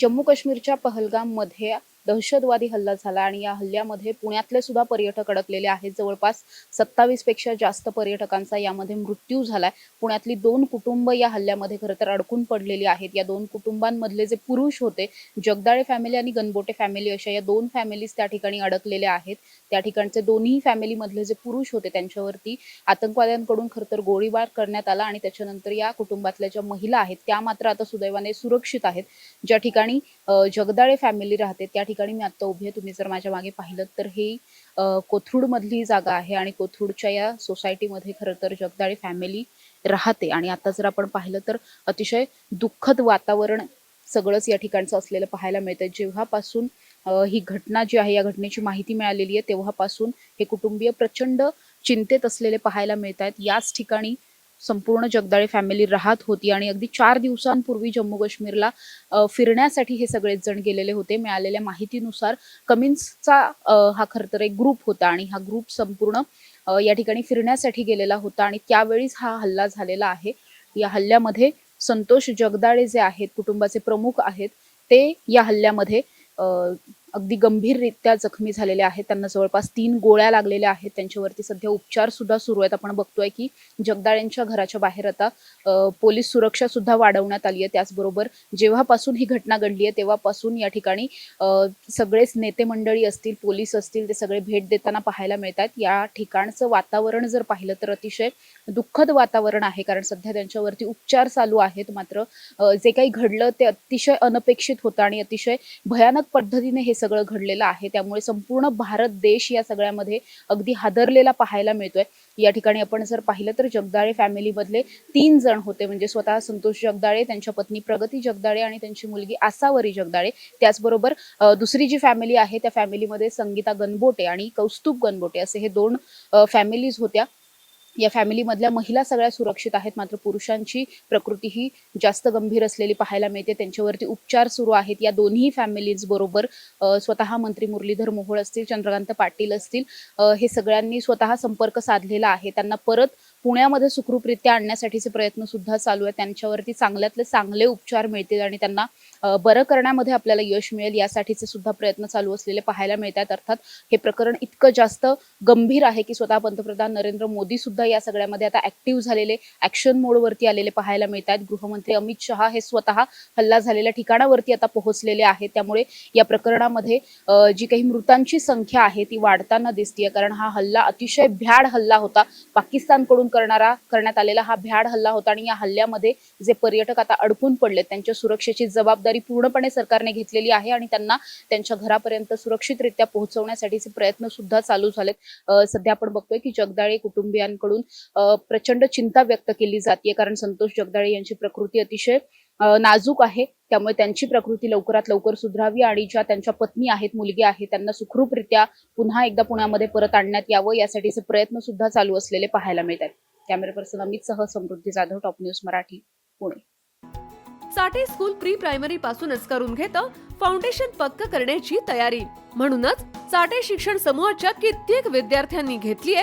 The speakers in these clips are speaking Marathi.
जम्मू काश्मीरच्या पहलगाममध्ये दहशतवादी हल्ला झाला आणि या हल्ल्यामध्ये पुण्यातले सुद्धा पर्यटक अडकलेले आहेत. जवळपास सत्तावीसपेक्षा जास्त पर्यटकांचा यामध्ये मृत्यू झालाय. पुण्यातली दोन कुटुंब या हल्ल्यामध्ये खरं तर अडकून पडलेली आहेत. या दोन कुटुंबांमधले जे पुरुष होते जगदाळे फॅमिली आणि गणबोटे फॅमिली अशा या दोन फॅमिलीज त्या ठिकाणी अडकलेल्या आहेत. त्या ठिकाणचे दोन्ही फॅमिलीमधले जे पुरुष होते त्यांच्यावरती आतंकवाद्यांकडून खरं तर गोळीबार करण्यात आला आणि त्याच्यानंतर या कुटुंबातल्या ज्या महिला आहेत त्या मात्र आता सुदैवाने सुरक्षित आहेत. ज्या ठिकाणी जगदाळे फॅमिली राहते त्या ठिकाणी ठिकाणी मी आता उभी आहे. तुम्ही जर माझ्या मागे पाहिलं तर ही कोथरूडमधली जागा आहे आणि कोथरूडच्या या सोसायटीमध्ये खरं तर जगदाळे फॅमिली राहते. आणि आता जर आपण पाहिलं तर अतिशय दुःखद वातावरण सगळंच या ठिकाणचं असलेलं पाहायला मिळतं जेव्हापासून ही घटना जी आहे या घटनेची माहिती मिळालेली आहे तेव्हापासून हे कुटुंबीय प्रचंड चिंतेत असलेले पाहायला मिळत आहेत याच ठिकाणी संपूर्ण जगदाळे फॅमिली राहत होती आणि अगदी चार दिवसांपूर्वी जम्मू काश्मीरला फिरण्यासाठी हे सगळेच जण गेलेले होते. मिळालेल्या माहितीनुसार कमिन्सचा हा खरं तर एक ग्रुप होता आणि हा ग्रुप संपूर्ण या ठिकाणी फिरण्यासाठी गेलेला होता आणि त्यावेळीच हा हल्ला झालेला आहे. या हल्ल्यामध्ये संतोष जगदाळे जे आहेत कुटुंबाचे प्रमुख आहेत ते या हल्ल्यामध्ये अगदी गंभीररित्या जखमी झालेले आहेत. त्यांना जवळपास तीन गोळ्या लागलेल्या आहेत. त्यांच्यावरती सध्या उपचार सुद्धा सुरू आहेत. आपण बघतोय की जगदाळेंच्या घराच्या बाहेर आता पोलीस सुरक्षा सुद्धा वाढवण्यात आली आहे. त्याचबरोबर जेव्हापासून ही घटना घडली आहे तेव्हापासून या ठिकाणी सगळेच नेते मंडळी असतील पोलीस असतील ते सगळे भेट देताना पाहायला मिळतात या ठिकाणचं वातावरण जर पाहिलं तर अतिशय दुःखद वातावरण आहे. कारण सध्या त्यांच्यावरती उपचार चालू आहेत. मात्र जे काही घडलं ते अतिशय अनपेक्षित होतं आणि अतिशय भयानक पद्धतीने हे सगळं घडलेलं आहे. त्यामुळे संपूर्ण भारत देश या सगळ्यामध्ये अगदी हादरलेला पाहायला मिळतोय. या ठिकाणी आपण जर पाहिलं तर जगदाळे फॅमिलीमधले तीन जण होते. म्हणजे स्वतः संतोष जगदाळे त्यांच्या पत्नी प्रगती जगदाळे आणि त्यांची मुलगी आसावरी जगदाळे. त्याचबरोबर दुसरी जी फॅमिली आहे त्या फॅमिलीमध्ये संगीता गणबोटे आणि कौस्तुभ गणबोटे असे हे दोन फॅमिलीज होत्या. या फॅमिलीमधल्या महिला सगळ्या सुरक्षित आहेत. मात्र पुरुषांची प्रकृती ही जास्त गंभीर असलेली पाहायला मिळते. त्यांच्यावरती उपचार सुरू आहेत. या दोन्ही फॅमिलीज बरोबर स्वतः मंत्री मुरलीधर मोहोळ असतील चंद्रकांत पाटील असतील हे सगळ्यांनी स्वतः संपर्क साधलेला आहे. त्यांना परत पुण्यामध्ये सुखरूपरित्या आणण्यासाठीचे प्रयत्न सुद्धा चालू आहेत. त्यांच्यावरती चांगल्यातले चांगले उपचार मिळतील आणि त्यांना बरं करण्यामध्ये आपल्याला यश मिळेल यासाठीचे सुद्धा प्रयत्न चालू असलेले पाहायला मिळतात. अर्थात हे प्रकरण इतकं जास्त गंभीर आहे की स्वतः पंतप्रधान नरेंद्र मोदी सुद्धा या सगळ्यामध्ये आता ऍक्टिव्ह झालेले ऍक्शन मोडवरती आलेले पाहायला मिळतात गृहमंत्री अमित शहा हे स्वतः हल्ला झालेल्या ठिकाणावरती आता पोहोचलेले आहेत. त्यामुळे या प्रकरणामध्ये जी काही मृतांची संख्या आहे ती वाढताना दिसतीये. कारण हा हल्ला अतिशय भ्याड हल्ला होता. पाकिस्तानकडून करणारा करण्यात आलेला हा भ्याड हल्ला होता आणि या हल्ल्यामध्ये जे पर्यटक आता अडकून पडले त्यांच्या सुरक्षेची जबाबदारी पूर्णपणे सरकारने घेतलेली आहे आणि त्यांना त्यांच्या घरापर्यंत सुरक्षितरित्या पोहोचवण्यासाठीचे प्रयत्न सुद्धा चालू झालेत. सध्या आपण बघतोय की जगदाळे कुटुंबियांकडून अ, प्रचंड चिंता व्यक्त केली जाते कारण संतोष जगदाळे यांची प्रकृती अतिशय नाजूक आहे. त्यामुळे त्यांची प्रकृती लवकरात लवकर सुधारावी आणि ज्या त्यांच्या पत्नी आहेत मुलगी आहे त्यांना सुखरूपरित्या पुन्हा एकदा पुण्यामध्ये परत आणण्यात यावं. यासाठीचे प्रयत्न सुद्धा चालू असलेले पाहायला मिळतात कॅमेरा पर्सन अमित सह Samruddhi Jadhav Top News Marathi Pune. Sathe school pre primary पासूनच करून घेतं फाउंडेशन पक्क करण्याची तयारी. म्हणूनच साठे शिक्षण समूहाच्या कित्येक विद्यार्थ्यांनी घेतलीये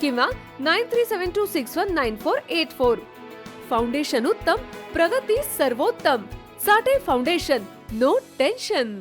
किंवा nine three seven two six one nine four eight four. Foundation उत्तम प्रगती सर्वोत्तम. साठे फाउंडेशन नो टेन्शन